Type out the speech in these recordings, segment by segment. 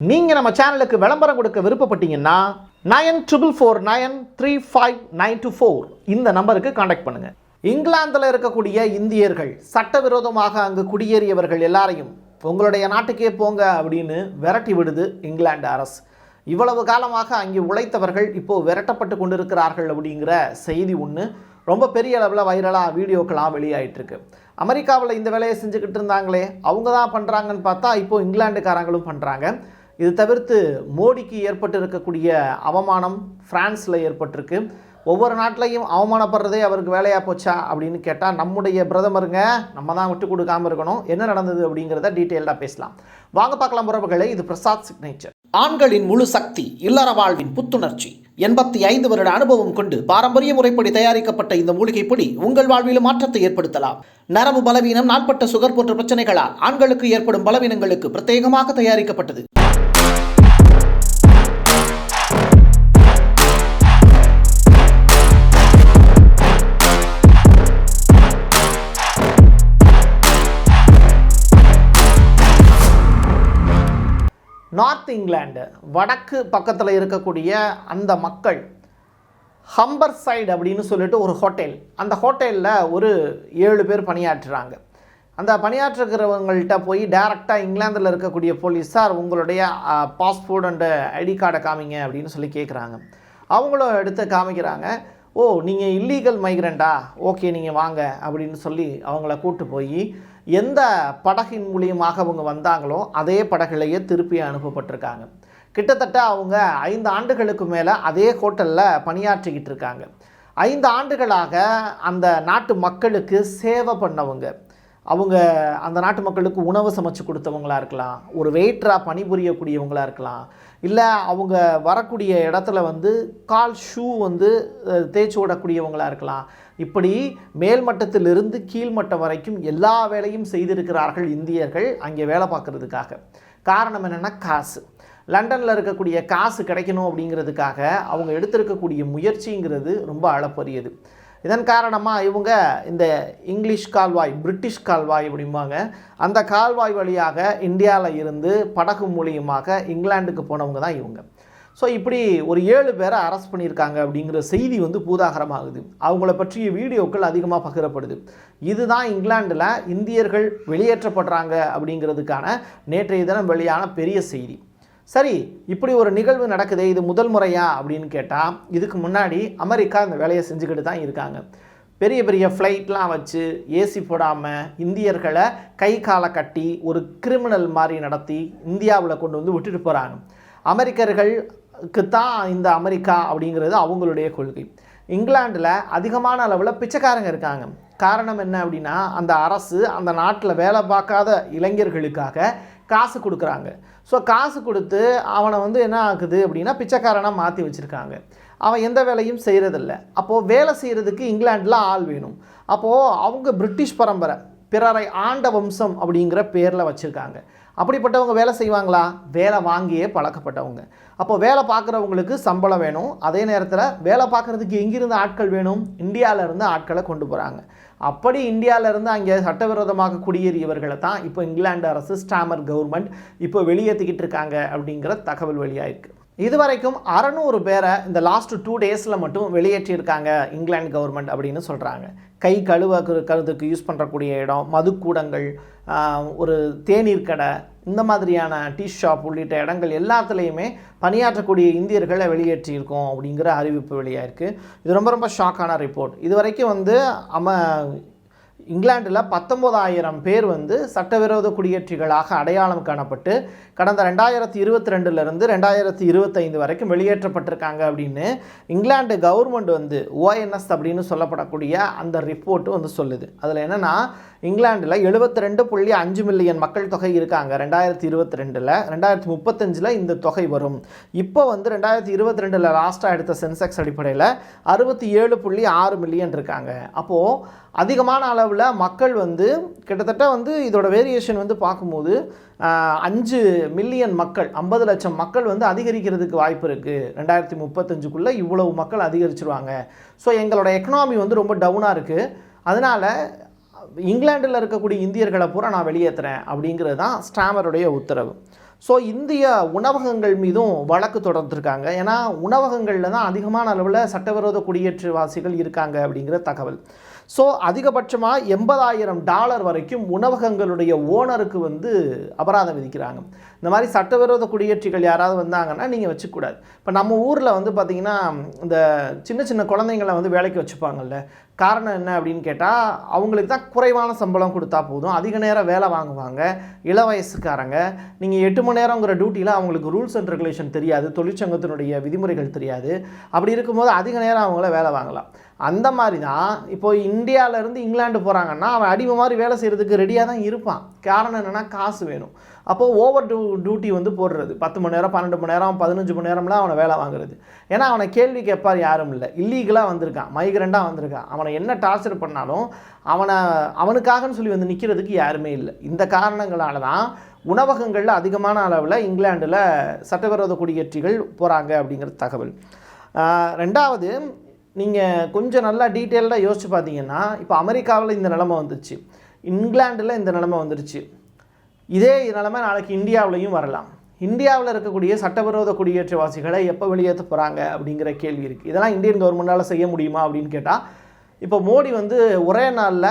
நீங்கள் நம்ம சேனலுக்கு விளம்பரம் கொடுக்க விருப்பப்பட்டீங்கன்னா nine triple four nine three five nine two four இந்த நம்பருக்கு காண்டாக்ட் பண்ணுங்கள் இங்கிலாந்தில் இருக்கக்கூடிய இந்தியர்கள் சட்டவிரோதமாக அங்கு குடியேறியவர்கள் எல்லாரையும் உங்களுடைய நாட்டுக்கே போங்க அப்படின்னு விரட்டி விடுது இங்கிலாந்து அரசு. இவ்வளவு காலமாக அங்கே உழைத்தவர்கள் இப்போது விரட்டப்பட்டு கொண்டிருக்கிறார்கள் அப்படிங்கிற செய்தி ஒன்று ரொம்ப பெரிய அளவில் வைரலாக வீடியோக்கெல்லாம் வெளியாயிட்டுருக்கு. அமெரிக்காவில் இந்த வேலையை செஞ்சுக்கிட்டு இருந்தாங்களே அவங்க தான் பண்ணுறாங்கன்னு பார்த்தா இப்போது இங்கிலாண்டுக்காரங்களும் பண்ணுறாங்க இது தவிர்த்து மோடிக்கு ஏற்பட்டு இருக்கக்கூடிய அவமானம் ஃப்ரான்ஸில் ஏற்பட்டிருக்கு. ஒவ்வொரு நாட்டிலையும் அவமானப்படுறதே அவருக்கு வேலையாக போச்சா அப்படின்னு கேட்டால் நம்முடைய பிரதமருங்க நம்ம தான் விட்டு கொடுக்காமல் இருக்கணும். என்ன நடந்தது அப்படிங்கிறத டீட்டெயில்டாக பேசலாம். வாங்க பார்க்கலாம் உறவுகளை. இது பிரசாத் சிக்னேச்சர். ஆண்களின் முழு சக்தி இல்லற வாழ்வின் புத்துணர்ச்சி. எண்பத்தி ஐந்து வருட அனுபவம் கொண்டு பாரம்பரிய முறைப்படி தயாரிக்கப்பட்ட இந்த மூலிகைப்படி உங்கள் வாழ்விலும் மாற்றத்தை ஏற்படுத்தலாம். நரம்பு பலவீனம் நாட்பட்ட சுகர் போன்ற பிரச்சனைகளால் ஆண்களுக்கு ஏற்படும் பலவீனங்களுக்கு பிரத்யேகமாக தயாரிக்கப்பட்டது. நார்த் இங்கிலாண்டு வடக்கு பக்கத்தில் இருக்கக்கூடிய அந்த மக்கள் ஹம்பர் சைடு அப்படின்னு சொல்லிட்டு ஒரு ஹோட்டல். அந்த ஹோட்டலில் ஒரு ஏழு பேர் பணியாற்றுறாங்க. அந்த பணியாற்றுக்கிறவங்கள்ட்ட போய் டைரெக்டாக இங்கிலாந்தில் இருக்கக்கூடிய போலீஸார் உங்களுடைய பாஸ்போர்ட் அண்டு ஐடி கார்டை காமிங்க அப்படின்னு சொல்லி கேட்குறாங்க அவங்களும் எடுத்து காமிக்கிறாங்க. ஓ நீங்கள் இல்லீகல் மைக்ரண்டா ஓகே நீங்கள் வாங்க அப்படின்னு சொல்லி அவங்கள கூட்டு போய் எந்த படகின் மூலியமாக அவங்க வந்தாங்களோ அதே படகுலையே திருப்பி அனுப்பப்பட்டிருக்காங்க. கிட்டத்தட்ட அவங்க ஐந்து ஆண்டுகளுக்கு மேலே அதே ஹோட்டலில் பணியாற்றிக்கிட்டு இருக்காங்க. ஐந்து ஆண்டுகளாக அந்த நாட்டு மக்களுக்கு சேவை பண்ணவங்க. அவங்க அந்த நாட்டு மக்களுக்கு உணவு சமைச்சு கொடுத்தவங்களா இருக்கலாம் ஒரு வெயிட்டராக பணிபுரியக்கூடியவங்களா இருக்கலாம் இல்லை அவங்க வரக்கூடிய இடத்துல வந்து கால் ஷூ வந்து தேய்ச்சி விடக்கூடியவங்களாக இருக்கலாம். இப்படி மேல்மட்டத்திலிருந்து கீழ்மட்டம் வரைக்கும் எல்லா வேலையும் செய்திருக்கிறார்கள் இந்தியர்கள் அங்கே வேலை பார்க்குறதுக்காக. காரணம் என்னென்னா காசு. லண்டனில் இருக்கக்கூடிய காசு கிடைக்கணும் அப்படிங்கிறதுக்காக அவங்க எடுத்திருக்கக்கூடிய முயற்சிங்கிறது ரொம்ப அளப்பரியது. இதன் காரணமாக இவங்க இந்த இங்கிலீஷ் கால்வாய் பிரிட்டிஷ் கால்வாய் அப்படிம்பாங்க. அந்த கால்வாய் வழியாக இந்தியாவில் இருந்து படகு மூலியமாக இங்கிலாந்துக்கு போனவங்க தான் இவங்க. ஸோ இப்படி ஒரு ஏழு பேரை அரெஸ்ட் பண்ணியிருக்காங்க அப்படிங்கிற செய்தி வந்து பூதாகரமாகுது. அவங்கள பற்றிய வீடியோக்கள் அதிகமாக பகிரப்படுது. இதுதான் இங்கிலாந்தில் இந்தியர்கள் வெளியேற்றப்படுறாங்க அப்படிங்கிறதுக்கான நேற்றைய தினம் வெளியான பெரிய செய்தி. சரி இப்படி ஒரு நிகழ்வு நடக்குதே இது முதல் முறையா அப்படின்னு கேட்டால் இதுக்கு முன்னாடி அமெரிக்கா இந்த வேலையை செஞ்சுக்கிட்டு தான் இருக்காங்க. பெரிய பெரிய ஃப்ளைட்லாம் வச்சு ஏசி போடாமல் இந்தியர்களை கை காலை கட்டி ஒரு கிரிமினல் மாதிரி நடத்தி இந்தியாவில் கொண்டு வந்து விட்டுட்டு போகிறாங்க அமெரிக்கர்களுக்கு தான் இந்த அமெரிக்கா அப்படிங்கிறது அவங்களுடைய கொள்கை. இங்கிலாந்தில் அதிகமான அளவில் பிச்சைக்காரங்க இருக்காங்க. காரணம் என்ன அப்படின்னா அந்த அரசு அந்த நாட்டில் வேலை பார்க்காத இளைஞர்களுக்காக காசு கொடுக்குறாங்க. ஸோ காசு கொடுத்து அவனை வந்து என்ன ஆகுது அப்படின்னா பிச்சைக்காரனாக மாற்றி வச்சுருக்காங்க. அவன் எந்த வேலையும் செய்கிறதில்ல அப்போது வேலை செய்கிறதுக்கு இங்கிலாண்டில் ஆள் வேணும். அப்போது அவங்க பிரிட்டிஷ் பரம்பரை பிறரை ஆண்ட வம்சம் அப்படிங்கிற பேரில் வச்சுருக்காங்க. அப்படிப்பட்டவங்க வேலை செய்வாங்களா? வேலை வாங்கியே பழக்கப்பட்டவங்க. அப்போ வேலை பார்க்குறவங்களுக்கு சம்பளம் வேணும். அதே நேரத்தில் வேலை பார்க்குறதுக்கு எங்கிருந்து ஆட்கள் வேணும்? இந்தியாவிலேருந்து ஆட்களை கொண்டு போகிறாங்க அப்படி இந்தியாவிலேருந்து அங்கே சட்டவிரோதமாக குடியேறியவர்களை தான் இப்போ இங்கிலாந்து அரசு ஸ்டாமர் கவர்மெண்ட் இப்போ வெளியேற்றிக்கிட்டு இருக்காங்க அப்படிங்கிற தகவல் வெளியாயிருக்கு இதுவரைக்கும் அறநூறு பேரை இந்த லாஸ்ட் டூ டேஸில் மட்டும் வெளியேற்றியிருக்காங்க இங்கிலாந்து கவர்மெண்ட் அப்படின்னு சொல்கிறாங்க கை கழுவ கருதுக்கு யூஸ் பண்ணுறக்கூடிய இடம் மதுக்கூடங்கள் ஒரு தேநீர் கடை இந்த மாதிரியான டீ ஷாப் உள்ளிட்ட இடங்கள் எல்லாத்துலேயுமே பணியாற்றக்கூடிய இந்தியர்களை வெளியேற்றியிருக்கோம் அப்படிங்கிற அறிவிப்பு வெளியாயிருக்கு. இது ரொம்ப ரொம்ப ஷாக்கான ரிப்போர்ட் இது வரைக்கும் வந்து அம இங்கிலாந்தில் பத்தொம்போதாயிரம் பேர் வந்து சட்டவிரோத குடியேற்றிகளாக அடையாளம் காணப்பட்டு கடந்த ரெண்டாயிரத்தி இருபத்தி ரெண்டுலேருந்து ரெண்டாயிரத்தி இருபத்தைந்து வரைக்கும் வெளியேற்றப்பட்டிருக்காங்க அப்படின்னு இங்கிலாந்து கவர்மெண்ட் வந்து ஓஎன்எஸ் அப்படின்னு சொல்லப்படக்கூடிய அந்த ரிப்போர்ட்டு வந்து சொல்லுது. அதில் என்னென்னா இங்கிலாந்தில் எழுபத்தி ரெண்டு புள்ளி அஞ்சு மில்லியன் மக்கள் தொகை இருக்காங்க. ரெண்டாயிரத்தி இருபத்தி ரெண்டில் ரெண்டாயிரத்தி முப்பத்தஞ்சில் இந்த தொகை வரும். இப்போ வந்து ரெண்டாயிரத்தி இருபத்தி ரெண்டில் லாஸ்ட்டாக எடுத்த சென்செக்ஸ் அடிப்படையில் அறுபத்தி ஏழு புள்ளி ஆறு மில்லியன் இருக்காங்க. அப்போது அதிகமான அளவில் மக்கள் வந்து கிட்டத்தட்ட வந்து இதோட வேரியேஷன் வந்து பார்க்கும்போது அஞ்சு மில்லியன் மக்கள் ஐம்பது லட்சம் மக்கள் வந்து அதிகரிக்கிறதுக்கு வாய்ப்பு இருக்குது ரெண்டாயிரத்தி முப்பத்தஞ்சுக்குள்ளே இவ்வளவு மக்கள் அதிகரிச்சிருவாங்க. ஸோ எங்களோட எக்கனாமி வந்து ரொம்ப டவுனாக இருக்குது அதனால் இங்கிலாண்டில் இருக்கக்கூடிய இந்தியர்களை பூரா நான் வெளியேற்றுறேன் அப்படிங்கிறது தான் ஸ்டாமருடைய உத்தரவு. ஸோ இந்திய உணவகங்கள் மீதும் வழக்கு தொடர்ந்துருக்காங்க. ஏன்னா உணவகங்களில் தான் அதிகமான அளவில் சட்டவிரோத குடியேற்றவாசிகள் இருக்காங்க அப்படிங்கிற தகவல். ஸோ அதிகபட்சமாக எண்பதாயிரம் டாலர் வரைக்கும் உணவகங்களுடைய ஓனருக்கு வந்து அபராதம் விதிக்கிறாங்க. இந்த மாதிரி சட்டவிரோத குடியேற்றிகள் யாராவது வந்தாங்கன்னா நீங்கள் வச்சுக்கூடாது. இப்போ நம்ம ஊரில் வந்து பார்த்திங்கன்னா இந்த சின்ன சின்ன குழந்தைங்களை வந்து வேலைக்கு வச்சுப்பாங்கல்ல. காரணம் என்ன அப்படின்னு கேட்டால் அவங்களுக்கு தான் குறைவான சம்பளம் கொடுத்தா போதும். அதிக நேரம் வேலை வாங்குவாங்க. இள வயசுக்காரங்க. நீங்கள் எட்டு மணி நேரங்கிற டியூட்டியில் அவங்களுக்கு ரூல்ஸ் அண்ட் ரெகுலேஷன் தெரியாது. தொழிற்சங்கத்தினுடைய விதிமுறைகள் தெரியாது. அப்படி இருக்கும்போது அதிக நேரம் அவங்கள வேலை வாங்கலாம். அந்த மாதிரி தான் இப்போ இந்தியாவிலேருந்து இங்கிலாந்து போகிறாங்கன்னா அவன் அடிமை மாதிரி வேலை செய்கிறதுக்கு ரெடியாக தான் இருப்பான். காரணம் என்னென்னா காசு வேணும். அப்போது ஓவர் டூ டியூட்டி வந்து போடுறது. பத்து மணி நேரம் பன்னெண்டு மணி நேரம் பதினஞ்சு மணி நேரம்லாம் அவனை வேலை வாங்குறது. ஏன்னா அவனை கேள்வி கேட்பார் யாரும் இல்லை. இல்லீகலாக வந்திருக்கான் மைக்ரெண்டாக வந்திருக்கான். அவனை என்ன டார்ச்சர் பண்ணாலும் அவனை அவனுக்காகன்னு சொல்லி வந்து நிற்கிறதுக்கு யாருமே இல்லை. இந்த காரணங்களால தான் உணவகங்களில் அதிகமான அளவில் இங்கிலாண்டில் சட்டவிரோத குடியேற்றிகள் போகிறாங்க அப்படிங்கிற தகவல். ரெண்டாவது நீங்கள் கொஞ்சம் நல்லா டீட்டெயில்டாக யோசிச்சு பார்த்தீங்கன்னா இப்போ அமெரிக்காவில் இந்த நிலமை வந்துருச்சு. இங்கிலாண்டில் இந்த நிலமை வந்துருச்சு. இதே நிலைமை நாளைக்கு இந்தியாவிலையும் வரலாம். இந்தியாவில் இருக்கக்கூடிய சட்டவிரோத குடியேற்றவாசிகளை எப்போ வெளியேற்ற போகிறாங்க அப்படிங்கிற கேள்வி இருக்குது இதெல்லாம் இந்தியன் கவர்மெண்டால் செய்ய முடியுமா அப்படின்னு கேட்டால் இப்போ மோடி வந்து ஒரே நாளில்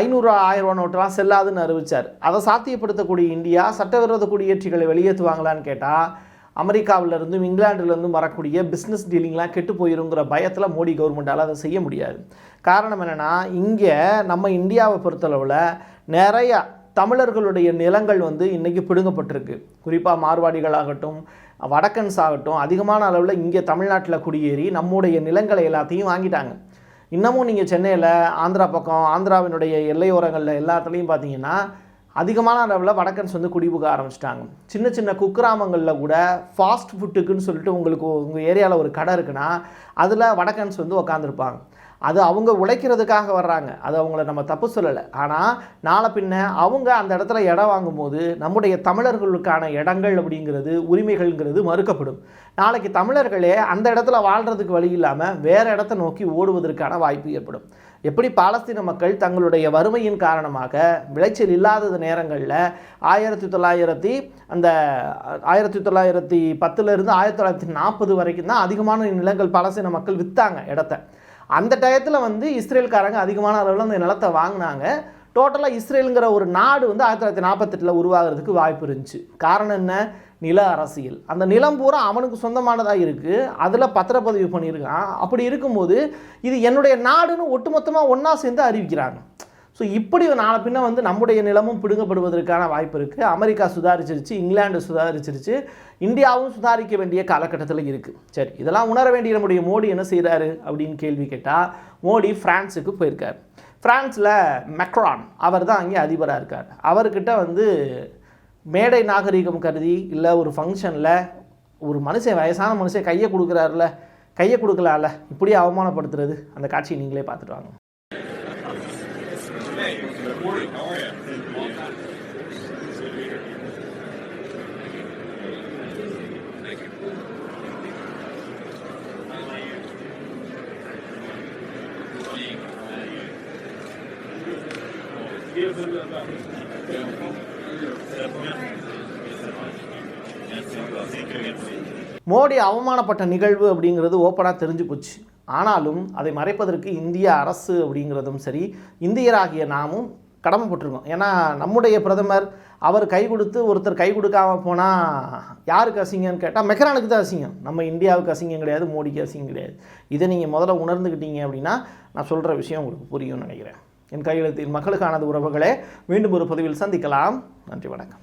ஐநூறு ஆயிரம் ரூபா நோட்டெல்லாம் செல்லாதுன்னு அறிவிச்சார். அதை சாத்தியப்படுத்தக்கூடிய இந்தியா சட்டவிரோத குடியேற்றிகளை வெளியேற்றுவாங்களான்னு கேட்டால் அமெரிக்காவிலிருந்தும் இங்கிலாந்துலேருந்தும் வரக்கூடிய பிஸ்னஸ் டீலிங்லாம் கெட்டு போயிருங்கிற பயத்தில் மோடி கவர்மெண்டால் அதை செய்ய முடியாது. காரணம் என்னென்னா இங்கே நம்ம இந்தியாவை பொறுத்தளவில் நிறையா தமிழர்களுடைய நிலங்கள் வந்து இன்றைக்கி பிடுங்கப்பட்டிருக்கு. குறிப்பாக மார்வாடிகளாகட்டும் வடக்கன்ஸ் ஆகட்டும் அதிகமான அளவில் இங்கே தமிழ்நாட்டில் குடியேறி நம்முடைய நிலங்களை எல்லாத்தையும் வாங்கிட்டாங்க. இன்னமும் நீங்கள் சென்னையில் ஆந்திரா பக்கம் ஆந்திராவினுடைய எல்லையோரங்களில் எல்லாத்துலேயும் பார்த்தீங்கன்னா அதிகமான அளவில் வடக்கன்ஸ் வந்து குடிபுக ஆரம்பிச்சிட்டாங்க. சின்ன சின்ன குக்கிராமங்களில் கூட ஃபாஸ்ட் ஃபுட்டுக்குன்னு சொல்லிட்டு உங்களுக்கு உங்கள் ஏரியாவில் ஒரு கடை இருக்குன்னா அதில் வடக்கன்ஸ் வந்து உக்காந்துருப்பாங்க. அது அவங்க உழைக்கிறதுக்காக வர்றாங்க. அது அவங்கள நம்ம தப்பு சொல்லலை. ஆனால் நாளை பின்ன அவங்க அந்த இடத்துல இடம் வாங்கும்போது நம்முடைய தமிழர்களுக்கான இடங்கள் அப்படிங்கிறது உரிமைகள்ங்கிறது மறுக்கப்படும். நாளைக்கு தமிழர்களே அந்த இடத்துல வாழ்கிறதுக்கு வழி இல்லாமல் வேறு இடத்த நோக்கி ஓடுவதற்கான வாய்ப்பு ஏற்படும். எப்படி பாலஸ்தீன மக்கள் தங்களுடைய வறுமையின் காரணமாக விளைச்சல் இல்லாதது நேரங்களில் ஆயிரத்தி தொள்ளாயிரத்தி அந்த ஆயிரத்தி தொள்ளாயிரத்தி பத்துலேருந்து ஆயிரத்தி தொள்ளாயிரத்தி நாற்பது வரைக்கும் தான் அதிகமான நிலங்கள் பாலஸ்தீன மக்கள் விற்றாங்க இடத்த. அந்த டயத்தில் வந்து இஸ்ரேல்காரங்க அதிகமான அளவில் அந்த நிலத்தை வாங்கினாங்க. டோட்டலாக இஸ்ரேலுங்கிற ஒரு நாடு வந்து ஆயிரத்தி தொள்ளாயிரத்தி நாற்பத்தெட்டில் உருவாகிறதுக்கு வாய்ப்பு இருந்துச்சு. காரணம் என்ன? நில அரசியல். அந்த நிலம் பூரா அவனுக்கு சொந்தமானதாக இருக்குது அதில் பத்திரப்பதிவு பண்ணியிருக்கான். அப்படி இருக்கும்போது இது என்னுடைய நாடுன்னு ஒட்டுமொத்தமாக ஒன்றா சேர்ந்து அறிவிக்கிறாங்க. ஸோ இப்படி நாளை பின்ன வந்து நம்முடைய நிலமும் பிடுங்கப்படுவதற்கான வாய்ப்பு இருக்குது அமெரிக்கா சுதாரிச்சிருச்சு இங்கிலாந்து சுதாரிச்சிருச்சு இந்தியாவும் சுதாரிக்க வேண்டிய காலகட்டத்தில் இருக்குது சரி இதெல்லாம் உணர வேண்டிய நம்முடைய மோடி என்ன செய்கிறாரு அப்படின்னு கேள்வி கேட்டால் மோடி ஃப்ரான்ஸுக்கு போயிருக்கார். ஃப்ரான்ஸில் மெக்ரான் அவர் தான் அங்கே அதிபராக இருக்கார். அவர்கிட்ட வந்து மேடை நாகரிகம் கருதி இல்லை ஒரு ஃபங்க்ஷனில் ஒரு மனுஷன் வயசான மனுஷன் கையை கொடுக்குறாருல கையை கொடுக்கலாம்ல இப்படி அவமானப்படுத்துறது அந்த காட்சியை நீங்களே பார்த்துட்டு வாங்க. மோடி அவமானப்பட்ட நிகழ்வு அப்படிங்கிறது ஓப்பனாக தெரிஞ்சு போச்சு. ஆனாலும் அதை மறைப்பதற்கு இந்திய அரசு அப்படிங்கிறதும் சரி இந்தியராகிய நாமும் கடமைப்பட்டிருக்கோம் ஏன்னா நம்முடைய பிரதமர் அவர் கை கொடுத்து ஒருத்தர் கை கொடுக்காம போனால் யாருக்கு அசிங்கன்னு கேட்டால் மெக்ரானுக்கு தான் அசிங்கம். நம்ம இந்தியாவுக்கு அசிங்கம் கிடையாது மோடிக்கு அசிங்கம் கிடையாது. இதை நீங்கள் முதல்ல உணர்ந்துக்கிட்டீங்க அப்படின்னா நான் சொல்கிற விஷயம் உங்களுக்கு புரியும்னு நினைக்கிறேன். என் கையெழுத்தில் மக்களுக்கானது உறவுகளே மீண்டும் ஒரு பதிவில் சந்திக்கலாம். நன்றி வணக்கம்.